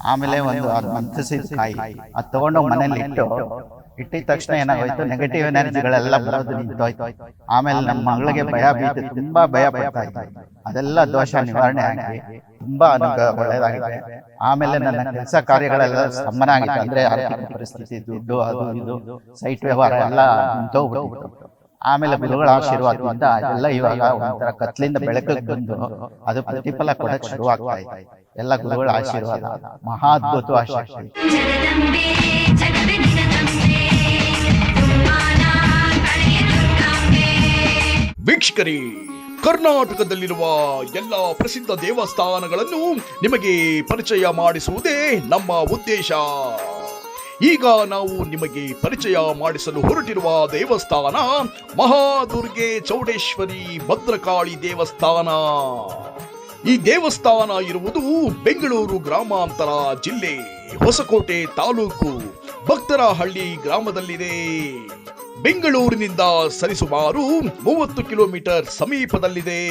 ಆಮೇಲೆ ಒಂದು ಅದು ಮಂತ್ರಿಸಿದ ಕಾಯಿ ಅದು ತಗೊಂಡು ಮನೇಲಿ ಇಟ್ಟು ಇಟ್ಟಿದ ತಕ್ಷಣ ಏನಾಗೋಯ್ತು? ನೆಗೆಟಿವ್ ಎನರ್ಜಿಗಳೆಲ್ಲ ಬರೋದು ನಿಂತೋಯ್ತು. ಆಮೇಲೆ ನಮ್ಮ ಮಗಳಿಗೆ ಭಯ ಬೀತು ತುಂಬಾ ಭಯ ಬರ್ತಾ ಇತ್ತು ಅದೆಲ್ಲ ದೋಷ ನಿವಾರಣೆ ಆಗಿ ತುಂಬಾ ಅನುಗ್ರಹ ಒಳ್ಳೇದಾಗಿದೆ ಆಮೇಲೆ ನನ್ನ ಕೆಲಸ ಕಾರ್ಯಗಳೆಲ್ಲ ಸಮ್ಮನ ಆಗಿತ್ತು. ಅಂದ್ರೆ ಆರ್ಥಿಕ ಪರಿಸ್ಥಿತಿ ದುಡ್ಡು ಅದು ಇದು ಸೈಟ್ ವ್ಯವಹಾರ ಎಲ್ಲ ನಿಂತೋಗ್ಬಿಟ್ಟಿತ್ತು. ಆಮೇಲೆ ಗುರುಗಳ ಆಶೀರ್ವಾದದಿಂದ ಎಲ್ಲ ಇವಾಗ ಒಂಥರ ಕತ್ಲಿಂದ ಬೆಳಕಿಗೆ ಬಂದು ಅದು ಪ್ರತಿಫಲ ಕೊಡಕ್ಕೆ ಶುರು ಆಗ್ತಾ ಇದೆ. ಎಲ್ಲ ಗುರುಗಳ ಆಶೀರ್ವಾದ. ಮಹಾ ಶಕ್ತಿ ದುರ್ಗಾಂಬೆ. ವೀಕ್ಷಕರೇ ಕರ್ನಾಟಕದಲ್ಲಿರುವ ಎಲ್ಲ ಪ್ರಸಿದ್ಧ ದೇವಸ್ಥಾನಗಳನ್ನು ನಿಮಗೆ ಪರಿಚಯ ಮಾಡಿಸುವುದೇ ನಮ್ಮ ಉದ್ದೇಶ. ಈಗ ನಾವು ನಿಮಗೆ ಪರಿಚಯ ಮಾಡಿಸಲು ಹೊರಟಿರುವ ದೇವಸ್ಥಾನ ಮಹಾದುರ್ಗೆ ಚೌಡೇಶ್ವರಿ ಭದ್ರಕಾಳಿ ದೇವಸ್ಥಾನ. ಈ ದೇವಸ್ಥಾನ ಇರುವುದು ಬೆಂಗಳೂರು ಗ್ರಾಮಾಂತರ ಜಿಲ್ಲೆ ಹೊಸಕೋಟೆ ತಾಲೂಕು ಭಕ್ತರಹಳ್ಳಿ ಗ್ರಾಮದಲ್ಲಿದೆ. ಬೆಂಗಳೂರಿನಿಂದ ಸರಿಸುಮಾರು ಮೂವತ್ತು ಕಿಲೋಮೀಟರ್ ಸಮೀಪದಲ್ಲಿದೆ.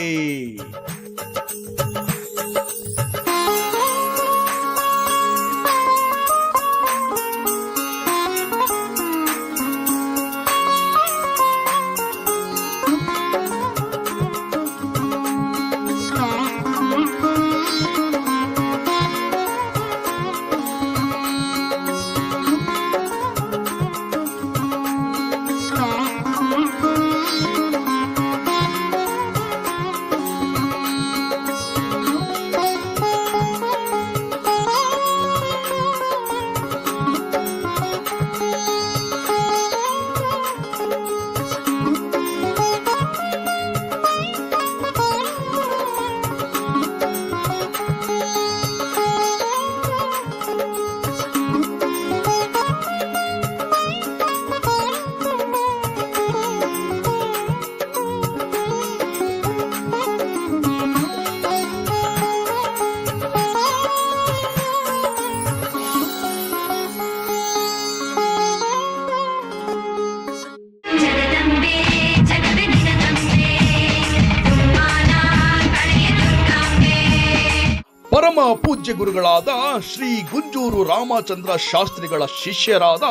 ಪೂಜ್ಯ ಗುರುಗಳಾದ ಶ್ರೀ ಗುಂಜೂರು ರಾಮಚಂದ್ರ ಶಾಸ್ತ್ರಿಗಳ ಶಿಷ್ಯರಾದ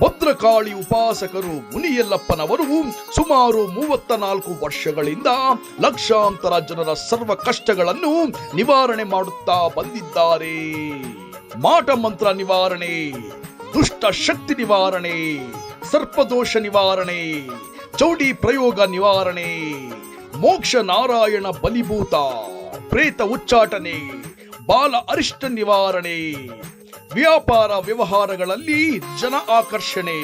ಭದ್ರಕಾಳಿ ಉಪಾಸಕರು ಮುನಿಯಲ್ಲಪ್ಪನವರು ಸುಮಾರು ಮೂವತ್ತ ನಾಲ್ಕು ವರ್ಷಗಳಿಂದ ಲಕ್ಷಾಂತರ ಜನರ ಸರ್ವ ಕಷ್ಟಗಳನ್ನು ನಿವಾರಣೆ ಮಾಡುತ್ತಾ ಬಂದಿದ್ದಾರೆ. ಮಾಟ ಮಂತ್ರ ನಿವಾರಣೆ, ದುಷ್ಟ ಶಕ್ತಿ ನಿವಾರಣೆ ಸರ್ಪದೋಷ ನಿವಾರಣೆ, ಚೌಡಿ ಪ್ರಯೋಗ ನಿವಾರಣೆ, ಮೋಕ್ಷ ನಾರಾಯಣ ಬಲಿಭೂತ, ಪ್ರೇತ ಉಚ್ಚಾಟನೆ. ಬಾಲ ಅರಿಷ್ಟ ನಿವಾರಣೆ, ವ್ಯಾಪಾರ ವ್ಯವಹಾರಗಳಲ್ಲಿ ಜನ ಆಕರ್ಷಣೆ,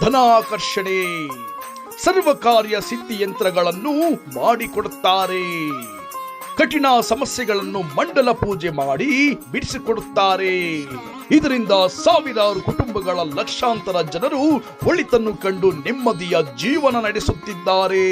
ಧನ ಆಕರ್ಷಣೆ, ಸರ್ವ ಕಾರ್ಯ ಸಿದ್ಧಿ ಯಂತ್ರಗಳನ್ನು ಮಾಡಿಕೊಡುತ್ತಾರೆ. ಕಠಿಣ ಸಮಸ್ಯೆಗಳನ್ನು ಮಂಡಲ ಪೂಜೆ ಮಾಡಿ ಬಿಡಿಸಿಕೊಡುತ್ತಾರೆ. ಇದರಿಂದ ಸಾವಿರಾರು ಕುಟುಂಬಗಳ ಲಕ್ಷಾಂತರ ಜನರು ಒಳಿತನ್ನು ಕಂಡು ನೆಮ್ಮದಿಯ ಜೀವನ ನಡೆಸುತ್ತಿದ್ದಾರೆ.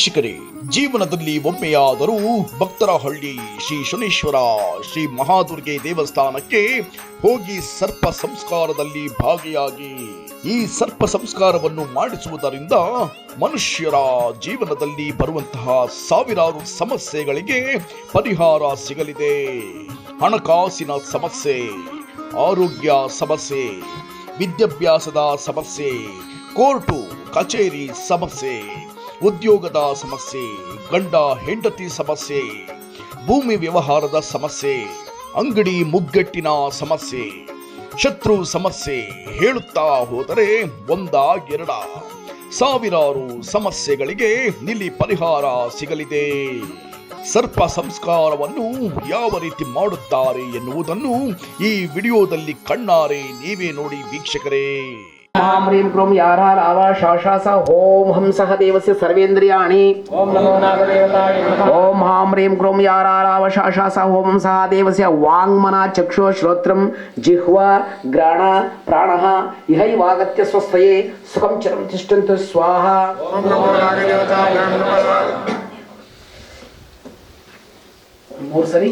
ವೀಕ್ಷಕರೇ, ಜೀವನದಲ್ಲಿ ಒಮ್ಮೆಯಾದರೂ ಭಕ್ತರಹಳ್ಳಿ ಶ್ರೀ ಶನೇಶ್ವರ, ಶ್ರೀ ಮಹಾದುರ್ಗೆ ದೇವಸ್ಥಾನಕ್ಕೆ ಹೋಗಿ ಸರ್ಪ ಸಂಸ್ಕಾರದಲ್ಲಿ ಭಾಗಿಯಾಗಿ, ಈ ಸರ್ಪ ಸಂಸ್ಕಾರವನ್ನು ಮಾಡಿಸುವುದರಿಂದ ಮನುಷ್ಯರ ಜೀವನದಲ್ಲಿ ಬರುವಂತಹ ಸಾವಿರಾರು ಸಮಸ್ಯೆಗಳಿಗೆ ಪರಿಹಾರ ಸಿಗಲಿದೆ. ಹಣಕಾಸಿನ ಸಮಸ್ಯೆ, ಆರೋಗ್ಯ ಸಮಸ್ಯೆ, ವಿದ್ಯಾಭ್ಯಾಸದ ಸಮಸ್ಯೆ, ಕೋರ್ಟು, ಕಚೇರಿ ಸಮಸ್ಯೆ ಉದ್ಯೋಗದ ಸಮಸ್ಯೆ, ಗಂಡ ಹೆಂಡತಿ ಸಮಸ್ಯೆ, ಭೂಮಿ ವ್ಯವಹಾರದ ಸಮಸ್ಯೆ, ಅಂಗಡಿ ಮುಗ್ಗಟ್ಟಿನ ಸಮಸ್ಯೆ, ಶತ್ರು ಸಮಸ್ಯೆ ಹೇಳುತ್ತಾ ಹೋದರೆ ಒಂದ ಎರಡ ಸಾವಿರಾರು ಸಮಸ್ಯೆಗಳಿಗೆ ನಿಲ್ಲಿ ಪರಿಹಾರ ಸಿಗಲಿದೆ. ಸರ್ಪ ಸಂಸ್ಕಾರವನ್ನು ಯಾವ ರೀತಿ ಮಾಡುತ್ತಾರೆ ಎನ್ನುವುದನ್ನು ಈ ವಿಡಿಯೋದಲ್ಲಿ ಕಣ್ಣಾರೆ ನೀವೇ ನೋಡಿ ವೀಕ್ಷಕರೇ. ह्रां ह्रीं क्रों यारा लावा शाशास ॐ हंसः देवस्य सर्वेन्द्रियाणि ॐ नमो नागदेवताय ॐ ह्रां ह्रीं क्रों यारा लावा शाशास ॐ हंसः देवस्य वाङ्मना चक्षुः श्रोत्रं जिह्वा ग्राण प्राणः इहैवागत्य स्वस्थये सुखं चिरं तिष्ठन्तु स्वाहा ॐ नमो नागदेवताय ಮೂರು ಸರಿ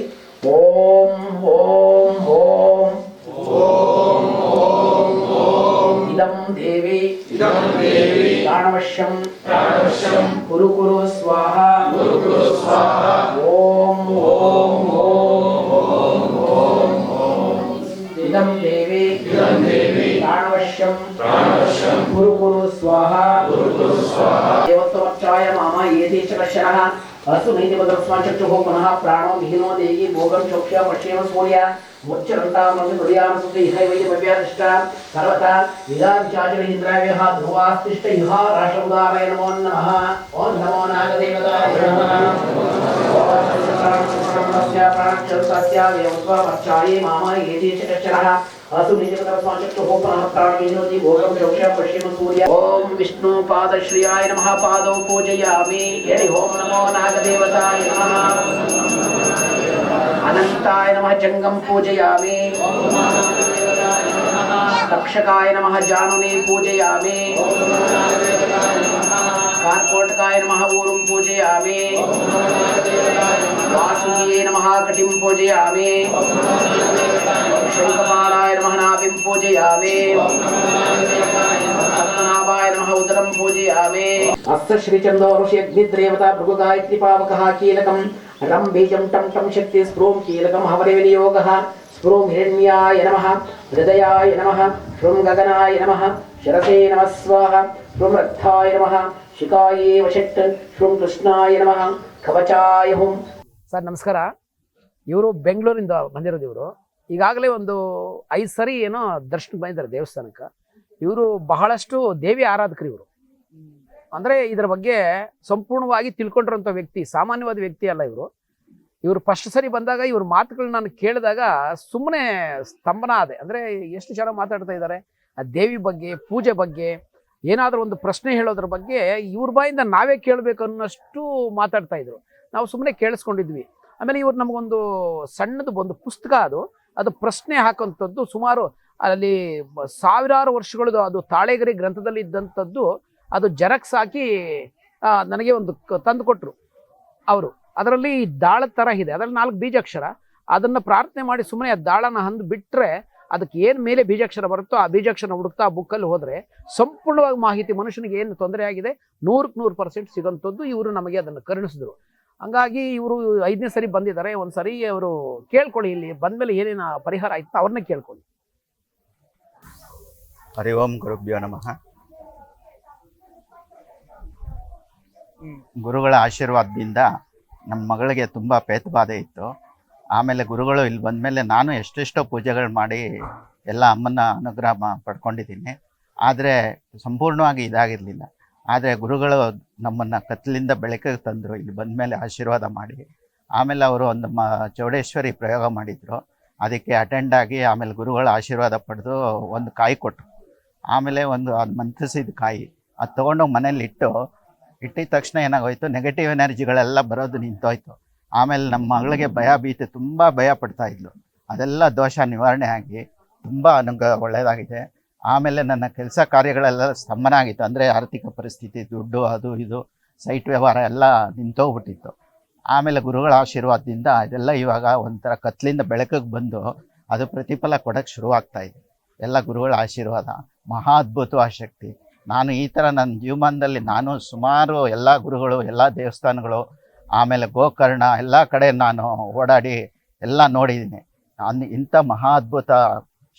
ಓಂ ಓಂ ಓಂ ఇదం దేవి ఇదం దేవి ప్రాణవశ్యం ప్రాణవశ్యం కురు కురు స్వాహ కురు కురు స్వాహ ఓం ఓం మామ ಅಸ್ತು ನೈತಿಪದಸ್ಮಾಚಕ್ಷುಃ ಪುನಃ ಪ್ರಾಣೋ ವಿಹಿನೋ ದೇಹಿ ಭೋಗಂ ಚೋಕ್ಷ್ಯ ಪಶ್ಯೇಮ ಸೂರ್ಯ ಮುಚ್ಚರಂತಾಮಿ ಮೃಡಿಯಾಮಸುತೆ ಇಹೈವೈ ಮವ್ಯಾದಿಷ್ಟ ಸರ್ವತ ವಿದಾವಿಚಾಚರ ಇಂದ್ರಾವ್ಯಃ ಧ್ರುವಾಸ್ತಿಷ್ಟ ಇಹ ರಾಷ್ಟ್ರಬುದಾವಯ ನಮೋ ನಮಃ ಓಂ ನಮೋ ನಾಗದೇವತಾಯ ಪ್ರಾಣಕ್ಷರಸ್ಯ ವ್ಯವಸ್ವಾಮರ್ಚಾಯೇ ಮಾಮ ಏತಿ ಚಕ್ಷರಃ असु पश्यम सूर्य ओम विष्णु पाद श्रियाय नमः पादौ पूजयामि यदि ओम नमो नाग नागदेवताय नमः। जङ्गं पूजयामि। तक्षकाय नमः, जानुने पूजयामि। कार्कोटकाय नमः, ऊरुं पूजयामि। वासुकिये नमः, कटिं पूजयामि। शङ्खपालाय नमः, नाभिं पूजयामि। पद्मनाभाय नमः उदरं पूजयामि अस्य श्रीचन्दो ऋष्यग्निद्रेवता भृगुगायत्रिपावकः कीलकं रं बीजं टं टं शक्ति स्प्रों कीलकं हवरविनियोगः स्प्रों हिरण्याय नमः हृदयाय नमः श्रुं गगनाय नमः शिरसे नमः स्वाहा श्रुं रक्ताय नमः शिकाये वषट् श्रुं कृष्णाय नमः ಕವಚಾಯ ಹುಂ ಸರ್ ನಮಸ್ಕಾರ ಇವರು ಬೆಂಗಳೂರಿಂದ ಬಂದಿರೋದು ಇವರು ಈಗಾಗಲೇ ಒಂದು ಐದು ಸರಿ ಏನೋ ದರ್ಶನಕ್ಕೆ ಬಂದಿದ್ದಾರೆ ದೇವಸ್ಥಾನಕ್ಕೆ ಇವರು ಬಹಳಷ್ಟು ದೇವಿ ಆರಾಧಕರು ಇವರು. ಅಂದರೆ ಇದರ ಬಗ್ಗೆ ಸಂಪೂರ್ಣವಾಗಿ ತಿಳ್ಕೊಂಡಿರೋಂಥ ವ್ಯಕ್ತಿ, ಸಾಮಾನ್ಯವಾದ ವ್ಯಕ್ತಿ ಅಲ್ಲ ಇವರು. ಇವರು ಫಸ್ಟ್ ಸರಿ ಬಂದಾಗ ಇವ್ರ ಮಾತುಗಳನ್ನ ನಾನು ಕೇಳಿದಾಗ ಸುಮ್ಮನೆ ಸ್ತಂಭನ ಆದೆ. ಅಂದರೆ ಎಷ್ಟು ಜನ ಮಾತಾಡ್ತಾ ಇದ್ದಾರೆ? ಆ ದೇವಿ ಬಗ್ಗೆ, ಪೂಜೆ ಬಗ್ಗೆ, ಏನಾದರೂ ಒಂದು ಪ್ರಶ್ನೆ ಹೇಳೋದ್ರ ಬಗ್ಗೆ ಇವ್ರ ಬಾಯಿಂದ ನಾವೇ ಕೇಳಬೇಕು ಅನ್ನೋಷ್ಟು ಮಾತಾಡ್ತಾ ಇದ್ರು. ನಾವು ಸುಮ್ಮನೆ ಕೇಳಿಸ್ಕೊಂಡಿದ್ವಿ. ಆಮೇಲೆ ಇವ್ರು ನಮಗೊಂದು ಸಣ್ಣದು ಒಂದು ಪುಸ್ತಕ ಅದು. ಅದು ಪ್ರಶ್ನೆ ಹಾಕುವಂಥದ್ದು ಸುಮಾರು ಅಲ್ಲಿ ಸಾವಿರಾರು ವರ್ಷಗಳು ಅದು ತಾಳೆಗರಿ ಗ್ರಂಥದಲ್ಲಿ ಇದ್ದಂಥದ್ದು ಅದು ಜೆರಾಕ್ಸ್ ಹಾಕಿ ನನಗೆ ಒಂದು ತಂದು ಕೊಟ್ಟರು ಅವರು. ಅದರಲ್ಲಿ ದಾಳ ಥರ ಇದೆ. ಅದರಲ್ಲಿ ನಾಲ್ಕು ಬೀಜಾಕ್ಷರ. ಅದನ್ನು ಪ್ರಾರ್ಥನೆ ಮಾಡಿ ಸುಮ್ಮನೆ ಆ ದಾಳನ ಹಂದು ಬಿಟ್ಟರೆ ಅದಕ್ಕೆ ಏನು ಮೇಲೆ ಬೀಜಾಕ್ಷರ ಬರುತ್ತೋ ಆ ಬೀಜಾಕ್ಷರ ಹುಡುಕ್ತಾ ಆ ಬುಕ್ಕಲ್ಲಿ ಹೋದರೆ ಸಂಪೂರ್ಣವಾಗಿ ಮಾಹಿತಿ ಮನುಷ್ಯನಿಗೆ ಏನು ತೊಂದರೆ ಆಗಿದೆ ನೂರಕ್ಕೆ ನೂರು ಪರ್ಸೆಂಟ್ ಸಿಗೋಂಥದ್ದು ಇವರು ನಮಗೆ ಅದನ್ನು ಕರುಣಿಸಿದ್ರು. ಹಂಗಾಗಿ ಇವರು ಐದನೇ ಸರಿ ಬಂದಿದ್ದಾರೆ. ಒಂದು ಸರಿ ಅವರು ಕೇಳ್ಕೊಳ್ಳಿ ಇಲ್ಲಿ ಬಂದಮೇಲೆ ಏನೇನು ಪರಿಹಾರ ಆಯ್ತು ಅವ್ರನ್ನ ಕೇಳ್ಕೊಳ್ಳಿ. ಹರಿ ಓಂ ಗುರುಭ್ಯೋ ನಮಃ ಗುರುಗಳ ಆಶೀರ್ವಾದದಿಂದ ನಮ್ಮ ಮಗಳಿಗೆ ತುಂಬ ಪೇತಬಾಧೆ ಇತ್ತು. ಆಮೇಲೆ ಗುರುಗಳು ಇಲ್ಲಿ ಬಂದಮೇಲೆ ನಾನು ಎಷ್ಟೆಷ್ಟೋ ಪೂಜೆಗಳು ಮಾಡಿ ಎಲ್ಲ ಅಮ್ಮನ ಅನುಗ್ರಹ ಪಡ್ಕೊಂಡಿದ್ದೀನಿ. ಆದರೆ ಸಂಪೂರ್ಣವಾಗಿ ಇದಾಗಿರಲಿಲ್ಲ. ಆದರೆ ಗುರುಗಳು ನಮ್ಮನ್ನು ಕತ್ತಲಿಂದ ಬೆಳಕಿಗೆ ತಂದರು. ಇಲ್ಲಿ ಬಂದಮೇಲೆ ಆಶೀರ್ವಾದ ಮಾಡಿ. ಆಮೇಲೆ ಅವರು ಒಂದು ಮ ಚೌಡೇಶ್ವರಿ ಪ್ರಯೋಗ ಮಾಡಿದರು. ಅದಕ್ಕೆ ಅಟೆಂಡ್ ಆಗಿ ಆಮೇಲೆ ಗುರುಗಳ ಆಶೀರ್ವಾದ ಪಡೆದು ಒಂದು ಕಾಯಿ ಕೊಟ್ಟರು. ಆಮೇಲೆ ಒಂದು ಅದು ಮಂತ್ರಿಸಿದ ಕಾಯಿ, ಅದು ತೊಗೊಂಡೋಗಿ ಮನೇಲಿ ಇಟ್ಟು ಇಟ್ಟಿದ ತಕ್ಷಣ ಏನಾಗೋಯ್ತು ನೆಗೆಟಿವ್ ಎನರ್ಜಿಗಳೆಲ್ಲ ಬರೋದು ನಿಂತೋಯ್ತು. ಆಮೇಲೆ ನಮ್ಮ ಮಗಳಿಗೆ ಭಯ ಬೀತು ತುಂಬ ಭಯ ಪಡ್ತಾ ಇದ್ಲು. ಅದೆಲ್ಲ ದೋಷ ನಿವಾರಣೆ ಆಗಿ ತುಂಬ ನನಗೆ ಒಳ್ಳೆಯದಾಗಿದೆ ಆಮೇಲೆ ನನ್ನ ಕೆಲಸ ಕಾರ್ಯಗಳೆಲ್ಲ ಸ್ತಂಭನ ಆಗಿತ್ತು. ಅಂದರೆ ಆರ್ಥಿಕ ಪರಿಸ್ಥಿತಿ, ದುಡ್ಡು, ಅದು ಇದು ಸೈಟ್ ವ್ಯವಹಾರ ಎಲ್ಲ ನಿಂತೋಗ್ಬಿಟ್ಟಿತ್ತು. ಆಮೇಲೆ ಗುರುಗಳ ಆಶೀರ್ವಾದದಿಂದ ಇದೆಲ್ಲ ಇವಾಗ ಒಂಥರ ಕತ್ಲಿಂದ ಬೆಳಕಿಗೆ ಬಂದು ಅದು ಪ್ರತಿಫಲ ಕೊಡೋಕ್ಕೆ ಶುರುವಾಗ್ತಾ ಇದೆ. ಎಲ್ಲ ಗುರುಗಳ ಆಶೀರ್ವಾದ. ಮಹಾ ಅದ್ಭುತವಾದ ಶಕ್ತಿ ನಾನು ಈ ಥರ ನನ್ನ ಜೀವಮಾನದಲ್ಲಿ ನಾನು ಸುಮಾರು ಎಲ್ಲ ಗುರುಗಳು, ಎಲ್ಲ ದೇವಸ್ಥಾನಗಳು, ಆಮೇಲೆ ಗೋಕರ್ಣ, ಎಲ್ಲ ಕಡೆ ನಾನು ಓಡಾಡಿ ಎಲ್ಲ ನೋಡಿದ್ದೀನಿ. ನಾನು ಇಂಥ ಮಹಾ ಅದ್ಭುತ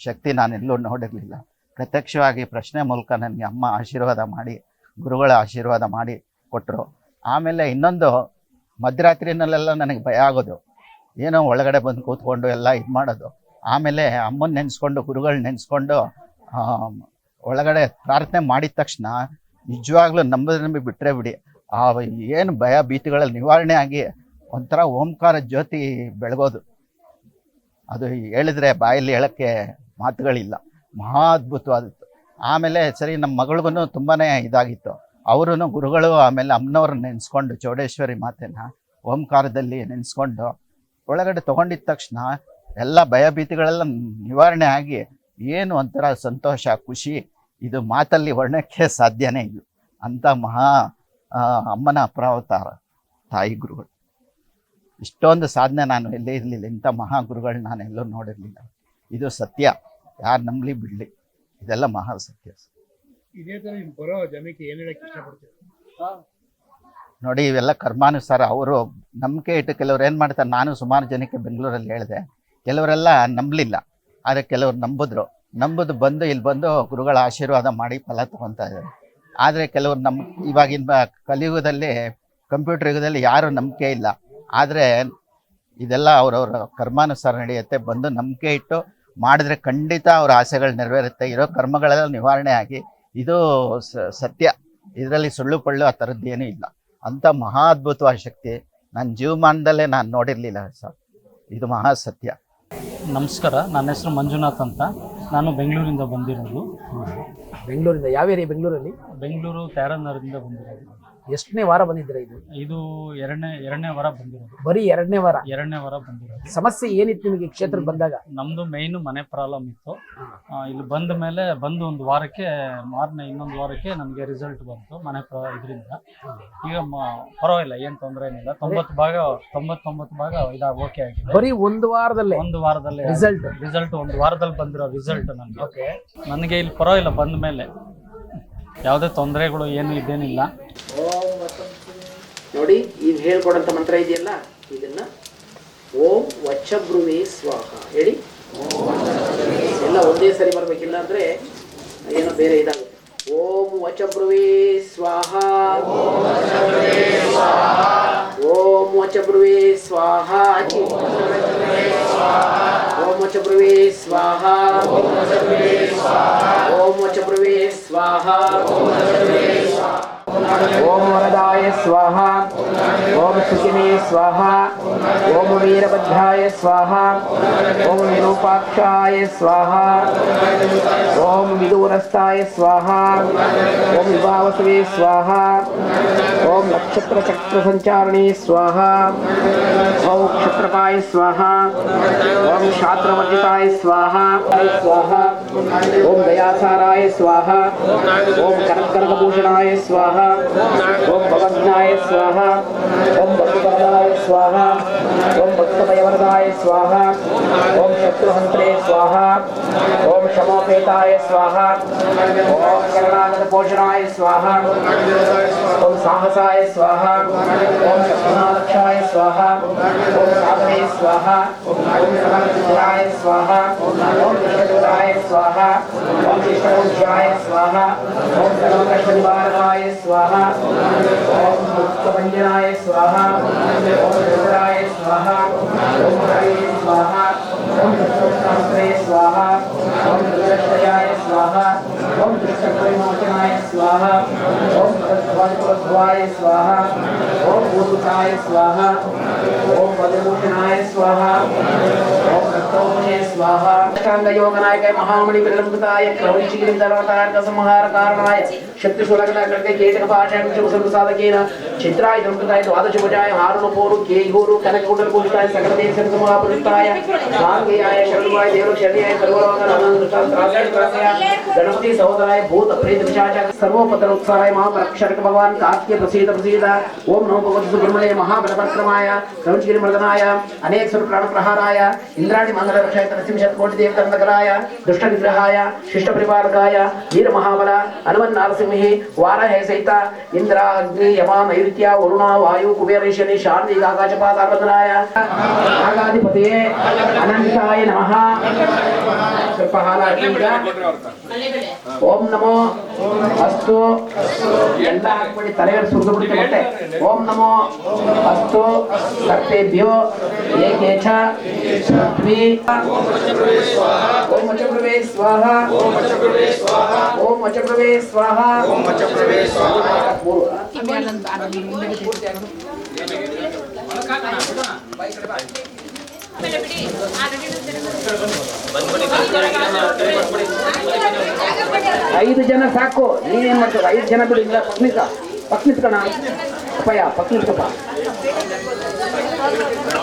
ಶಕ್ತಿ ಎಲ್ಲೂ ನೋಡಿರಲಿಲ್ಲ. ಪ್ರತ್ಯಕ್ಷವಾಗಿ ಪ್ರಶ್ನೆ ಮೂಲಕ ನನಗೆ ಅಮ್ಮ ಆಶೀರ್ವಾದ ಮಾಡಿ, ಗುರುಗಳ ಆಶೀರ್ವಾದ ಮಾಡಿ ಕೊಟ್ಟರು ಆಮೇಲೆ ಇನ್ನೊಂದು ಮಧ್ಯರಾತ್ರಿನಲ್ಲೆಲ್ಲ ನನಗೆ ಭಯ ಆಗೋದು. ಏನೋ ಒಳಗಡೆ ಬಂದು ಕೂತ್ಕೊಂಡು ಎಲ್ಲ ಇದು ಮಾಡೋದು. ಆಮೇಲೆ ಅಮ್ಮನ ನೆನೆಸ್ಕೊಂಡು, ಗುರುಗಳು ನೆನೆಸ್ಕೊಂಡು ಒಳಗಡೆ ಪ್ರಾರ್ಥನೆ ಮಾಡಿದ ತಕ್ಷಣ ನಿಜವಾಗ್ಲೂ ನಂಬದ ನಂಬಿ ಬಿಟ್ಟರೆ ಬಿಡಿ. ಆ ಏನು ಭಯ ಭೀತಿಗಳಲ್ಲಿ ನಿವಾರಣೆ ಆಗಿ ಒಂಥರ ಓಂಕಾರ ಜ್ಯೋತಿ ಬೆಳಗೋದು. ಅದು ಹೇಳಿದ್ರೆ ಬಾಯಲ್ಲಿ ಹೇಳೋಕ್ಕೆ ಮಾತುಗಳಿಲ್ಲ. ಮಹಾ ಅದ್ಭುತವಾದಿತ್ತು ಆಮೇಲೆ ಸರಿ ನಮ್ಮ ಮಗಳಿಗೂ ತುಂಬಾ ಇದಾಗಿತ್ತು. ಅವರು ಗುರುಗಳು ಆಮೇಲೆ ಅಮ್ಮನವ್ರನ್ನ ನೆನೆಸ್ಕೊಂಡು ಚೌಡೇಶ್ವರಿ ಮಾತೆನ ಓಂಕಾರದಲ್ಲಿ ನೆನೆಸ್ಕೊಂಡು ಒಳಗಡೆ ತೊಗೊಂಡಿದ್ದ ತಕ್ಷಣ ಎಲ್ಲ ಭಯಭೀತಿಗಳೆಲ್ಲ ನಿವಾರಣೆ ಆಗಿ ಏನು ಒಂಥರ ಸಂತೋಷ ಖುಷಿ ಇದು ಮಾತಲ್ಲಿ ವರ್ಣಕ್ಕೆ ಸಾಧ್ಯನೇ ಇಲ್ಲ. ಅಂಥ ಮಹಾ ಅಮ್ಮನ ಅಪ್ರಾವತಾರ ತಾಯಿ ಗುರುಗಳು. ಇಷ್ಟೊಂದು ಸಾಧನೆ ನಾನು ಎಲ್ಲೇ ಇರಲಿಲ್ಲ. ಇಂಥ ಮಹಾ ಗುರುಗಳನ್ನ ನಾನು ಎಲ್ಲೂ ನೋಡಿರಲಿಲ್ಲ. ಇದು ಸತ್ಯ. ಯಾರು ನಂಬಲಿ ಬಿಡಲಿ. ಇದೆಲ್ಲ ಮಹಾ ಸತ್ಯ. ಇದೇ ನಿಮ್ ಬರೋ ಜನಕ್ಕೆ ಏನು ಹೇಳಕ್ಕೆ ಇಷ್ಟಪಡ್ತೀವಿ ನೋಡಿ ಇವೆಲ್ಲ ಕರ್ಮಾನುಸಾರ ಅವರು ನಂಬಿಕೆ ಇಟ್ಟು ಕೆಲವ್ರು ಏನು ಮಾಡ್ತಾರೆ? ನಾನು ಸುಮಾರು ಜನಕ್ಕೆ ಬೆಂಗಳೂರಲ್ಲಿ ಹೇಳಿದೆ. ಕೆಲವರೆಲ್ಲ ನಂಬಲಿಲ್ಲ. ಆದರೆ ಕೆಲವರು ನಂಬಿದ್ರು. ನಂಬುದು ಬಂದು ಇಲ್ಲಿ ಬಂದು ಗುರುಗಳ ಆಶೀರ್ವಾದ ಮಾಡಿ ಫಲ ತಗೊತಾ ಇದ್ದಾರೆ. ಆದರೆ ಕೆಲವರು ನಮ್ಮ ಇವಾಗಿನ ಕಲಿಯುಗದಲ್ಲಿ, ಕಂಪ್ಯೂಟರ್ ಯುಗದಲ್ಲಿ ಯಾರು ನಂಬಿಕೆ ಇಲ್ಲ. ಆದರೆ ಇದೆಲ್ಲ ಅವರವರ ಕರ್ಮಾನುಸಾರ ನಡೆಯುತ್ತೆ. ಬಂದು ನಂಬಿಕೆ ಇಟ್ಟು ಮಾಡಿದ್ರೆ ಖಂಡಿತ ಅವ್ರ ಆಸೆಗಳು ನೆರವೇರುತ್ತೆ. ಇರೋ ಕರ್ಮಗಳೆಲ್ಲ ನಿವಾರಣೆ ಆಗಿ ಇದು ಸತ್ಯ. ಇದರಲ್ಲಿ ಸುಳ್ಳು ಪಳ್ಳು ಆ ಥರದ್ದು ಏನೂ ಇಲ್ಲ. ಅಂಥ ಮಹಾ ಅದ್ಭುತವಾದ ಶಕ್ತಿ. ನನ್ನ ಜೀವಮಾನದಲ್ಲೇ ನಾನು ನೋಡಿರಲಿಲ್ಲ ಸರ್. ಇದು ಮಹಾ ಸತ್ಯ. ನಮಸ್ಕಾರ ನನ್ನ ಹೆಸರು ಮಂಜುನಾಥ್ ಅಂತ. ನಾನು ಬೆಂಗಳೂರಿಂದ ಬಂದಿರೋದು. ಬೆಂಗಳೂರಿಂದ ಯಾವ ಏರಿಯಾ ಬೆಂಗಳೂರಲ್ಲಿ? ಬೆಂಗಳೂರು ತ್ಯಾರನಗರದಿಂದ ಬಂದಿರೋದು. ಎಷ್ಟನೇ ವಾರ ಬಂದಿದ್ರೆ ಇದು? ಇದು ಎರಡನೇ ಎರಡನೇ ವಾರ ಬಂದಿರೋದು. ಬರೀ ಎರಡನೇ ವಾರ? ಎರಡನೇ ವಾರ ಬಂದಿರೋದು. ಸಮಸ್ಯೆ ಏನಿತ್ತು ನಿಮಗೆ ಕ್ಷೇತ್ರ ಬಂದಾಗ? ನಮ್ದು ಮೇಯ್ನು ಮನೆ ಪ್ರಾಬ್ಲಮ್ ಇತ್ತು. ಆ, ಇಲ್ಲಿ ಬಂದ ಮೇಲೆ ಬಂದು ಒಂದು ವಾರಕ್ಕೆ ಮಾರನೇ ಇನ್ನೊಂದು ವಾರಕ್ಕೆ ನಮಗೆ ರಿಸಲ್ಟ್ ಬಂತು ಮನೆ ಪ್ರ ಇದರಿಂದ. ಈಗ ಮ- ಪರವಾಗಿಲ್ಲ ಏನು ತೊಂದರೆ ಏನಿಲ್ಲ. ತೊಂಬತ್ತು ಭಾಗ ತೊಂಬತ್ತೊಂಬತ್ತು ಭಾಗ ಇದಾಗ ಓಕೆ ಆಗಿದೆ. ಬರೀ ಒಂದು ವಾರದಲ್ಲಿ? ಒಂದು ವಾರದಲ್ಲಿ ರಿಸಲ್ಟ್ ರಿಸಲ್ಟ್ ಒಂದು ವಾರದಲ್ಲಿ ಬಂದಿರೋ ರಿಸಲ್ಟ್ ನನಗೆ ಓಕೆ. ನನಗೆ ಇಲ್ಲಿ ಪರವಾಗಿಲ್ಲ ಬಂದ ಮೇಲೆ. ಯಾವುದೇ ತೊಂದರೆಗಳು ಏನು ಇದೇನಿಲ್ಲ. ನೋಡಿ ಈಗ ಹೇಳ್ಕೊಡಂತ ಮಂತ್ರ ಇದೆಯಲ್ಲ? ಇದನ್ನ ಓಂ ವಚ್ಚಬ್ರುವೆ ಸ್ವಾಹ. ಹೇಳಿ? ಎಲ್ಲ ಒಂದೇ ಸರಿ ಬರ್ಬೇಕಿಲ್ಲ ಅಂದ್ರೆ ಏನೋ ಬೇರೆ ಇದಾಗುತ್ತೆ. ಓಂ ವಚಬ್ರುವೆ ಸ್ವಾಹ. ಓಂ ವಚಬ್ರುವೆ ಸ್ವಾಹ. ಓಂ ವಚಬ್ರುವೆ ಸ್ವಾಹ. ಓಂ ವಚಬ್ರುವೆ ಸ್ವಾಹ. ಓಂ ವರದಾಯ ಸ್ವಾಹ ಓಂ ಸುಖಿನೇ ಸ್ವಾಹ ಓಂ ವೀರಭದ್ರಾಯ ಸ್ವಾಹ ಓಂ ವಿರೂಪಾಕ್ಷಾಯ ಸ್ವಾಹ ಓಂ ವಿದೂರಸ್ಥಾಯ ಸ್ವಾಹ ಓಂ ವಿಭಾವಸವೇ ಸ್ವಾಹ ಓಂ ನಕ್ಷತ್ರ ಚಕ್ರ ಸಂಚಾರಣೆ ಸ್ವಾಹ ಓಂ ಕ್ಷತ್ರಪಾಯ ಸ್ವಾಹ ಓಂ ಶಾಸ್ತ್ರವರ್ಜಿತಾಯ ಸ್ವಾಹ ಸ್ವಾಹ ಓಂ ದಯಾಸಾರಾಯ ಸ್ವಾಹ ಓಂ ಕನಕನಕಭೂಷಣಾಯ ಸ್ವಾಹ ಓಂ ಭವಜ್ಞಾಯ ಸ್ವಾಹ ಓಂ ಭಕ್ತವರದಾಯ ಸ್ವಾಹ ಓಂ ಭಕ್ತಭಯವರದಾಯ ಸ್ವಾಹ ಓಂ ಶತ್ರುಹಂತ್ರೆ ಸ್ವಾಹ ಓಂ ಶಮೋಪೇತಾಯ ಸ್ವಾಹ ಓಂ ಕರುಣಾಗತ ಪೋಷಣಾಯ ಸ್ವಾಹ ಓಂ ಸಾಹಸಾಯ ಸ್ವಾಹ ಓಂ ಶತ್ರುನಾಲಕ್ಷಾಯ ಸ್ವಾಹ ಓಂ ಸಾಧನೆ ಸ್ವಾಹ ಓಂ ಸಮರ್ಥಾಯ ಸ್ವಾಹ ಓಂ ವಿಶ್ವದೂತಾಯ ಸ್ವಾಹ ಓಂ ವಿಷ್ಣುಧ್ಯಾಯ ಸ್ವಾಹ ಓಂ ಸರ್ವಕೃಷ್ಣನಿವಾರಕಾಯ ಸ್ವಾಹ ಓಂ ಮುಕ್ತಭಂಜನಾಯ ಸ್ವಾಹ ಓಂ ರುದ್ರಾಯ ಸ್ವಾಹ ಓಂ ಹರೇ ಸ್ವಾಹ ಓಂ ಸಹಸ್ರೇ ಸ್ವಾಹ ಓಂ ರುದ್ರಶ್ರಯಾಯ ಸ್ವಾಹ ಓಂ ओम कृष्णपरिमोचनाय स्वाहा, ओम तत्वाय स्वाहा, ओम भूताय स्वाहा, ओम पदमोचनाय स्वाहा, ओम रक्तोमये स्वाहा। अष्टांगयोगनायक महामणि प्रलंबिताय क्रौञ्चीलिं दर्वतार्क संहारकारणाय शक्तिशूलकलाकृते कीटकपाशां शुभसंसाधकेन चित्राय दम्पताय द्वादशभुजाय, हारुणपूरु केयूरु कनककुण्डलपूजिताय सकलदेशसमापदिताय गाङ्गेयाय शर्वाय देवशर्याय सर्वलोकनामनुष्ठान्त्राय गणपति सौ सहोदराय भूत प्रेत पिशाच सर्वोपद्र उत्साहाय महापरक्षक भगवान कार्तिक प्रसीद प्रसीद ओम नमो भगवत सुब्रह्मण्य महाबलपरक्रमाय क्रौंचगिरि मर्दनाय अनेक सुर प्राण प्रहाराय इंद्राणि मंगल रक्षाय नरसिंह शतकोटि देव तंडकराय दुष्ट विग्रहाय शिष्ट परिवारकाय वीर महाबल हनुमन् नरसिंह वाराहे सहित इंद्रा अग्नि यमा नैत्या वरुणा वायु कुबेर शनि शारदि आकाश पादारवदनाय नागाधिपतये अनंताय नमः स्वल्पहालात्मिका ಓಂ ನಮೋ. ಅಸ್ತು. ಎಲ್ಲ ಹಾಕ್ಬಿಡಿ ತಲೆಗೆ ಸುರಿದು ಬಿಡುತ್ತೆ ಓಂ ನಮೋ. ಅಸ್ತು. ಸರ್ಪೇಭ್ಯೋ ಏಕೇಚ. ಪೃಥ್ವಿ ಓಂ ವಚಪ್ರವೇ ಸ್ವಾಹ. ಓಂ ವಚಪ್ರವೇ ಸ್ವಾಹ. ಮೂರು. ಐದು ಜನ ಸಾಕು. ನೀನೇನ್ ಮಾಡ್ತದ ಐದು ಜನ ಬಿಡಿ ಇಲ್ಲ ಪಕ್ನಿಕ ಪಕ್ನಿಸ್ಕಣ. ಅಪ್ಪಯ್ಯ ಪಕ್ನಿಸ್ಕಪ್ಪ.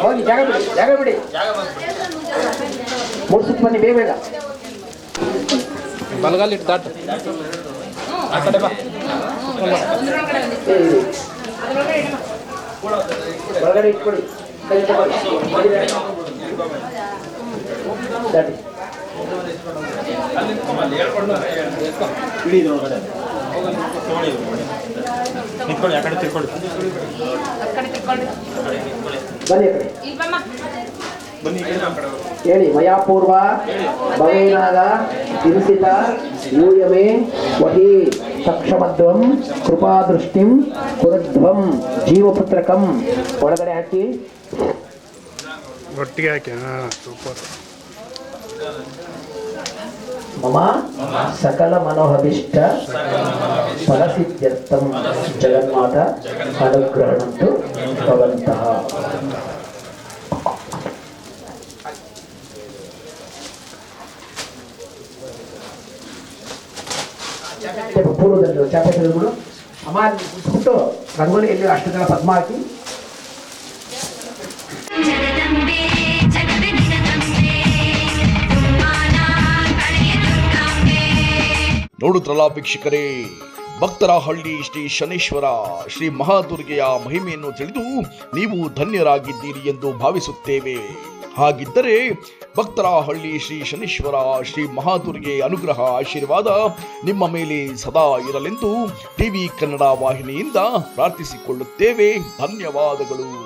ಹೋಗಿ ಜಾಗ ಬಿಡಿ ಜಾಗ ಬಿಡಿ. ಮುಡ್ಸಕ್ ಬನ್ನಿ ಬೇಗ ಬೇಗ. ಬಲಗಾಲಿಟ್ಟು ದಾಟ. ಆ ಕಡೆ ಬಾ. ಕೈ ತಗೊಳ್ಳಿ. ದಾಟಿ. ಹೇಳಿ ಮಯಾಪೂರ್ವ ಭವೇನಾದ ಹಿಂಸಿತ ಯೂಯಮೇ ವಹಿ ಸಕ್ಷಮಧ್ವಂ ಕೃಪಾದೃಷ್ಟಿಂ ಕುರಧ್ವಂ ಜೀವಪುತ್ರಕಂ. ಒಳಗಡೆ ಹಾಕಿ. ಒಟ್ಟಿಗೆ ಹಾಕಿ మమ సకల మనోహభిష్ట ఫలసిద్ధ్యర్థం జగన్మాత అనుగ్రహణంతో భవంత. పూర్వదండ్రులు చేపట్టారు అమ్మ ఇప్పుడు రంగులు వెళ్ళి అష్టగా పద్మాకి ನೋಡುತ್ತರಲ್ಲ ವೀಕ್ಷಕರೇ. ಭಕ್ತರ ಹಳ್ಳಿ ಶ್ರೀ ಶನೇಶ್ವರ, ಶ್ರೀ ಮಹಾದುರ್ಗೆಯ ಮಹಿಮೆಯನ್ನು ತಿಳಿದು ನೀವು ಧನ್ಯರಾಗಿದ್ದೀರಿ ಎಂದು ಭಾವಿಸುತ್ತೇವೆ. ಹಾಗಿದ್ದರೆ ಭಕ್ತರ ಹಳ್ಳಿ ಶ್ರೀ ಶನೇಶ್ವರ, ಶ್ರೀ ಮಹಾದುರ್ಗೆ ಅನುಗ್ರಹ, ಆಶೀರ್ವಾದ ನಿಮ್ಮ ಮೇಲೆ ಸದಾ ಇರಲೆಂದು ಟಿವಿ ಕನ್ನಡ ವಾಹಿನಿಯಿಂದ ಪ್ರಾರ್ಥಿಸಿಕೊಳ್ಳುತ್ತೇವೆ. ಧನ್ಯವಾದಗಳು.